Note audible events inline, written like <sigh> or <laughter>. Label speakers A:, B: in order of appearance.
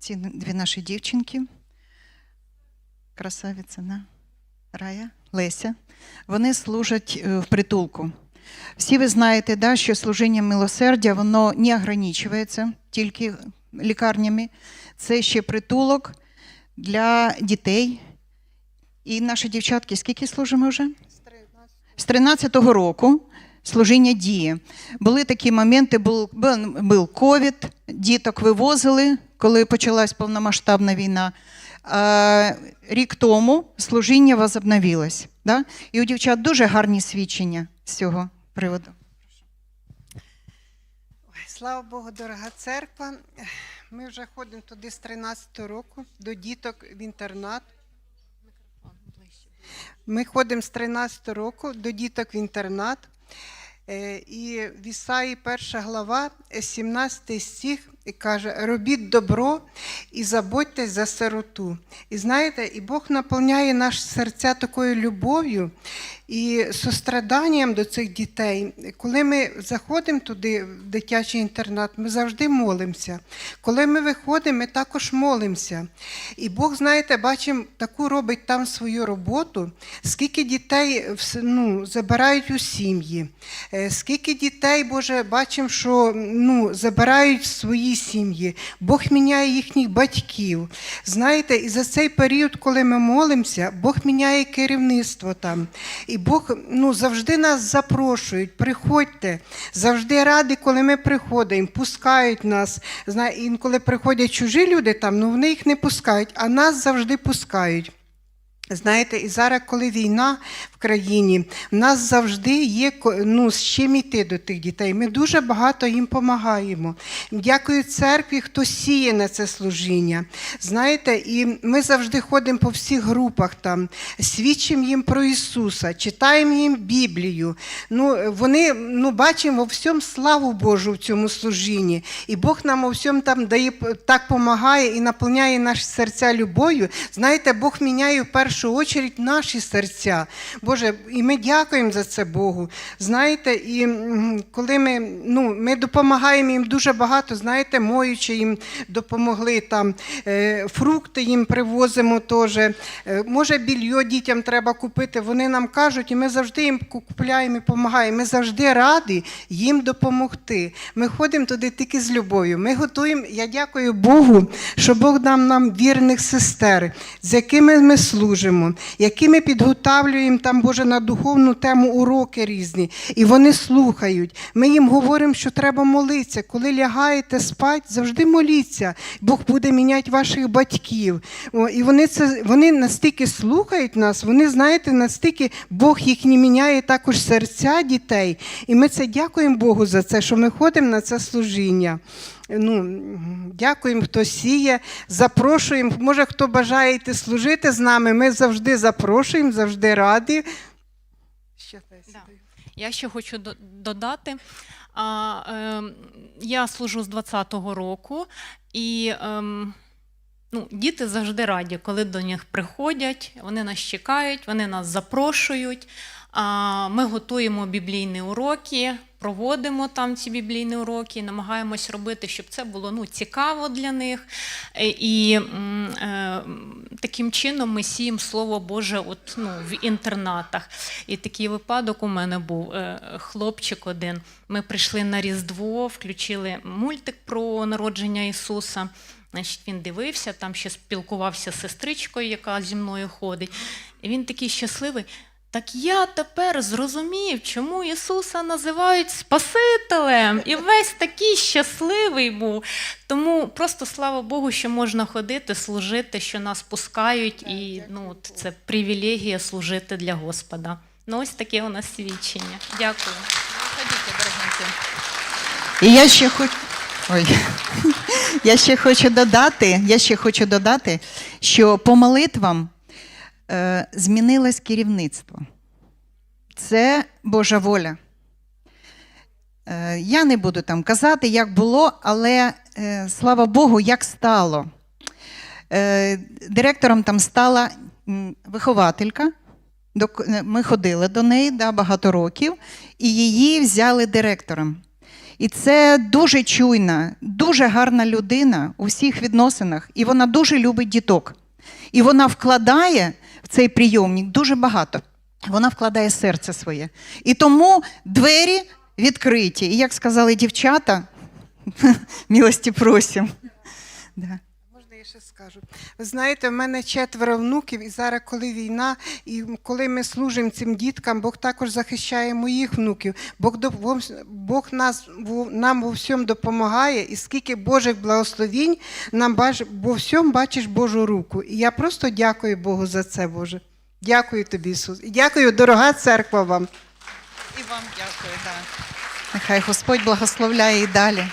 A: ці дві наші дівчинки. Красавиця, на Рая, Леся. Вони служать е, в притулку. Всі ви знаєте, да, що служіння милосердя воно не ограничується тільки лікарнями. Це ще притулок для дітей. І наші дівчатки, скільки служимо вже? З 13-го року служіння діє. Були такі моменти, був ковід, діток вивозили, коли почалась повномасштабна війна. Рік тому служіння возобновилось. Да? І у дівчат дуже гарні свідчення з цього приводу.
B: Слава Богу, дорога церква. Ми вже ходимо туди з 13-го року до діток в інтернат. Ми ходимо з 13-го року до діток в інтернат. Е, І в Ісаї перша глава, е, 17 стих, і каже: робіть добро і заботьтесь за сироту. І знаєте, і Бог наповняє наші серця такою любов'ю і состраданням до цих дітей. Коли ми заходимо туди, в дитячий інтернат, ми завжди молимося. Коли ми виходимо, ми також молимося. І Бог, знаєте, бачимо, таку робить там свою роботу, скільки дітей ну, забирають у сім'ї, Е, скільки дітей, Боже, бачимо, що ну, забирають в свої сім'ї. Бог міняє їхніх батьків. Знаєте, і за цей період, коли ми молимося, Бог міняє керівництво там. І Бог ну, завжди нас запрошують, приходьте. Завжди раді, коли ми приходимо, пускають нас. Зна- Інколи приходять чужі люди там, ну вони їх не пускають, а нас завжди пускають. Знаєте, і зараз, коли війна в країні, в нас завжди є ну, з чим йти до тих дітей. Ми дуже багато їм допомагаємо. Дякую церкві, хто сіє на це служіння. Знаєте, і ми завжди ходимо по всіх групах там, свідчимо їм про Ісуса, читаємо їм Біблію. Ну, вони ну, бачимо всьому славу Божу в цьому служінні. І Бог нам у всьому там дає так допомагає і наповняє наші серця любов'ю. Знаєте, Бог міняє в першу очередь наші серця. Боже, і ми дякуємо за це Богу. Знаєте, і коли ми, ну, ми допомагаємо їм дуже багато, знаєте, моючи їм допомогли там, е, фрукти їм привозимо теж. Е, може, більйо дітям треба купити. Вони нам кажуть, і ми завжди їм купляємо і допомагаємо. Ми завжди раді їм допомогти. Ми ходимо туди тільки з любов'ю. Ми готуємо. Я дякую Богу, що Бог дав нам вірних сестер, з якими ми служимо, які ми підготавлюємо там, Боже, на духовну тему уроки різні. І вони слухають. Ми їм говоримо, що треба молитися. Коли лягаєте спать, завжди моліться. Бог буде міняти ваших батьків. І вони це вони настільки слухають нас, вони знаєте, настільки Бог їхні міняє також серця дітей. І ми це дякуємо Богу за це, що ми ходимо на це служіння. Ну, дякуємо, хто сіє, запрошуємо. Може, хто бажає йти служити з нами, ми завжди запрошуємо, завжди раді. Тася?
C: Да. Я ще хочу додати. А, ем, я служу з 20-го року, і ем, ну, діти завжди раді, коли до них приходять, вони нас чекають, вони нас запрошують. Ми готуємо біблійні уроки, проводимо там ці біблійні уроки, намагаємось робити, щоб це було ну, цікаво для них. Е, І е, таким чином ми сіємо Слово Боже от, ну, в інтернатах. І такий випадок у мене був е, хлопчик один. Ми прийшли на Різдво, включили мультик про народження Ісуса. Значить, він дивився, там ще спілкувався з сестричкою, яка зі мною ходить. І він такий щасливий. Так я тепер зрозумів, чому Ісуса називають Спасителем. І весь такий щасливий був. Тому просто слава Богу, що можна ходити, служити, що нас пускають, і ну, це привілегія служити для Господа. Ну, ось таке у нас свідчення. Дякую. Ходіть, дорогенькі.
A: І я ще хочу. Ой. <laughs> Я ще хочу додати, я ще хочу додати, що по молитвам змінилось керівництво. Це Божа воля. Е, я не буду там казати, як було, але е, слава Богу, як стало. Е, директором там стала вихователька. Ми ходили до неї да, багато років, і її взяли директором. І це дуже чуйна, дуже гарна людина у всіх відносинах, і вона дуже любить діток. І вона вкладає цей прийомник дуже багато. Вона вкладає серце своє. І тому двері відкриті. І як сказали дівчата, <laughs> милості просимо.
B: Я ще скажу? Ви знаєте, в мене четверо внуків, і зараз, коли війна, і коли ми служимо цим діткам, Бог також захищає моїх внуків. Бог, Бог нас, нам у всьому допомагає, і скільки Божих благословінь нам бач, бо всьому бачиш Божу руку. І я просто дякую Богу за це, Боже. Дякую тобі, Ісус. І дякую, дорога церква вам.
A: І вам дякую. Да. Нехай Господь благословляє і далі.